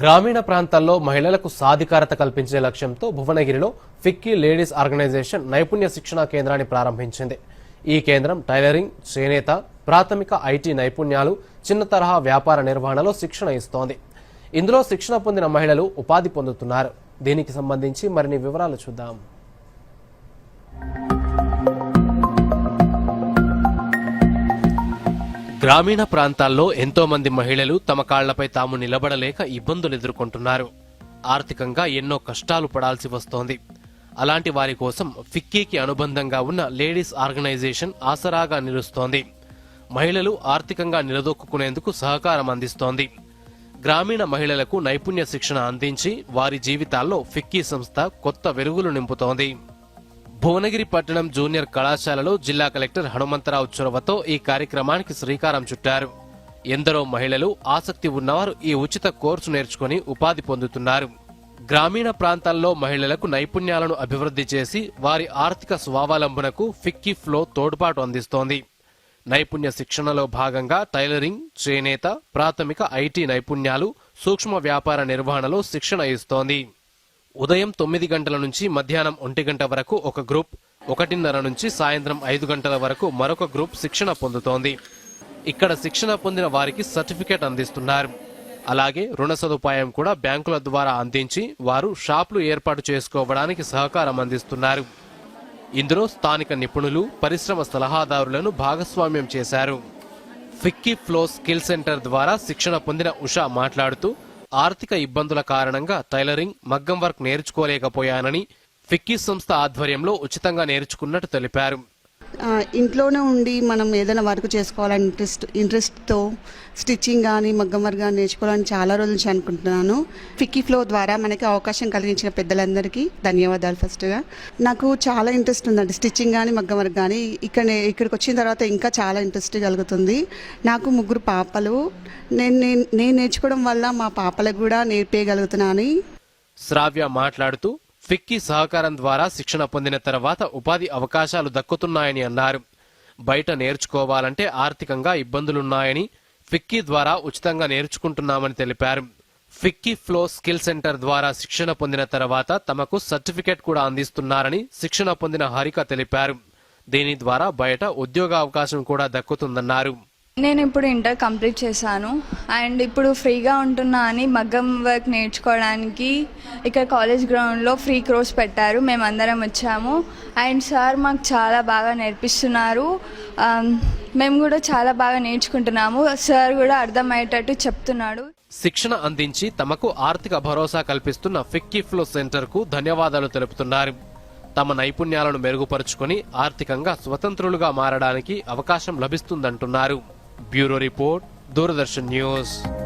గ్రామీణ ప్రాంతాల్లో మహిళలకు సాధికారత కల్పించే లక్ష్యంతో భువనగిరిలో ఫిక్కీ లేడీస్ ఆర్గనైజేషన్ నైపుణ్య శిక్షణా కేంద్రాన్ని ప్రారంభించింది. ఈ కేంద్రం టైలరింగ్ చేనేత ప్రాథమిక ఐటీ నైపుణ్యాలు చిన్న తరహా వ్యాపార నిర్వహణలో శిక్షణ ఇస్తోంది. ఇందులో శిక్షణ పొందిన మహిళలు ఉపాధి పొందుతున్నారు. దీనికి సంబంధించి మరిన్ని వివరాలు చూద్దాం. గ్రామీణ ప్రాంతాల్లో ఎంతో మంది మహిళలు తమ కాళ్ళపై తాము నిలబడలేక ఇబ్బందులు ఎదుర్కొంటున్నారు. ఆర్థికంగా ఎన్నో కష్టాలు పడాల్సి వస్తోంది. అలాంటి వారి కోసం ఫిక్కీకి అనుబంధంగా ఉన్న లేడీస్ ఆర్గనైజేషన్ ఆసరాగా నిలుస్తోంది. మహిళలు ఆర్థికంగా నిలదొక్కునేందుకు సహకారం అందిస్తోంది. గ్రామీణ మహిళలకు నైపుణ్య శిక్షణ అందించి వారి జీవితాల్లో ఫిక్కీ సంస్థ కొత్త వెలుగులు నింపుతోంది. భువనగిరి పట్టణం జూనియర్ కళాశాలలో జిల్లా కలెక్టర్ హనుమంతరావు చొరవతో ఈ కార్యక్రమానికి శ్రీకారం చుట్టారు. ఎందరో మహిళలు ఆసక్తి ఉన్నవారు ఈ ఉచిత కోర్సు నేర్చుకుని ఉపాధి పొందుతున్నారు. గ్రామీణ ప్రాంతాల్లో మహిళలకు నైపుణ్యాలను అభివృద్ధి చేసి వారి ఆర్థిక స్వావలంబనకు ఫిక్కీ ఫ్లో తోడ్పాటు అందిస్తోంది. నైపుణ్య శిక్షణలో భాగంగా టైలరింగ్ చేనేత ప్రాథమిక ఐటీ నైపుణ్యాలు సూక్ష్మ వ్యాపార నిర్వహణలో శిక్షణ ఇస్తోంది. ఉదయం తొమ్మిది గంటల నుంచి మధ్యాహ్నం ఒంటి గంట వరకు ఒక గ్రూప్ ఒకటిన్నర నుంచి సాయంత్రం ఐదు గంటల వరకు మరొక గ్రూప్ శిక్షణ పొందుతోంది. ఇక్కడ శిక్షణ పొందిన వారికి సర్టిఫికేట్ అందిస్తున్నారు. అలాగే రుణ సదుపాయం కూడా బ్యాంకుల ద్వారా అందించి వారు షాపులు ఏర్పాటు చేసుకోవడానికి సహకారం అందిస్తున్నారు. ఇందులో స్థానిక నిపుణులు పరిశ్రమ సలహాదారులను భాగస్వామ్యం చేశారు. ఫిక్కీ ఫ్లో స్కిల్ సెంటర్ ద్వారా శిక్షణ పొందిన ఉషా మాట్లాడుతూ ఆర్థిక ఇబ్బందుల కారణంగా టైలరింగ్ మగ్గం వర్క్ నేర్చుకోలేకపోయానని ఫిక్కీ సంస్థ ఆధ్వర్యంలో ఉచితంగా నేర్చుకున్నట్టు తెలిపారు. ఇంట్లోనే ఉండి మనం ఏదైనా వర్క్ చేసుకోవాలని ఇంట్రెస్ట్ ఇంట్రెస్ట్తో స్టిచ్చింగ్ కానీ మగ్గం వర్క్ కానీ నేర్చుకోవాలని చాలా రోజుల నుంచి అనుకుంటున్నాను. ఫిక్కీ ఫ్లో ద్వారా మనకి అవకాశం కలిగించిన పెద్దలందరికీ ధన్యవాదాలు ఫస్ట్గా నాకు చాలా ఇంట్రెస్ట్ ఉందండి స్టిచ్చింగ్ కానీ మగ్గం వర్క్ కానీ ఇక్కడ ఇక్కడికి వచ్చిన తర్వాత ఇంకా చాలా ఇంట్రెస్ట్ కలుగుతుంది. నాకు ముగ్గురు పాపలు. నేను నేను నేను నేర్చుకోవడం వల్ల మా పాపలకు కూడా నేర్పేయగలుగుతున్నాను. శ్రావ్య మాట్లాడుతూ ఫిక్కీ సహకారం ద్వారా శిక్షణ పొందిన తర్వాత ఉపాధి అవకాశాలు దక్కుతున్నాయని అన్నారు. బయట నేర్చుకోవాలంటే ఆర్థికంగా ఇబ్బందులున్నాయని ఫిక్కీ ద్వారా ఉచితంగా నేర్చుకుంటున్నామని తెలిపారు. ఫిక్కీ ఫ్లో స్కిల్ సెంటర్ ద్వారా శిక్షణ పొందిన తర్వాత తమకు సర్టిఫికేట్ కూడా అందిస్తున్నారని శిక్షణ పొందిన హారిక తెలిపారు. దీని ద్వారా బయట ఉద్యోగ అవకాశం కూడా దక్కుతుందన్నారు. నేను ఇప్పుడు ఇంటర్ కంప్లీట్ చేశాను. అండ్ ఇప్పుడు ఫ్రీగా ఉంటున్నా అని మగ్గం వర్క్ నేర్చుకోవడానికి ఇక్కడ కాలేజ్ గ్రౌండ్లో ఫ్రీ కోర్స్ పెట్టారు. మేమందరం వచ్చాము. అండ్ సార్ మాకు చాలా బాగా నేర్పిస్తున్నారు. మేము కూడా చాలా బాగా నేర్చుకుంటున్నాము. సార్ కూడా అర్థమయ్యేటట్టు చెప్తున్నాడు. శిక్షణ అందించి తమకు ఆర్థిక భరోసా కల్పిస్తున్న ఫిక్కీ ఫ్లో ధన్యవాదాలు తెలుపుతున్నారు. తమ నైపుణ్యాలను మెరుగుపరుచుకొని ఆర్థికంగా స్వతంత్రులుగా మారడానికి అవకాశం లభిస్తుందంటున్నారు. Bureau report Doordarshan news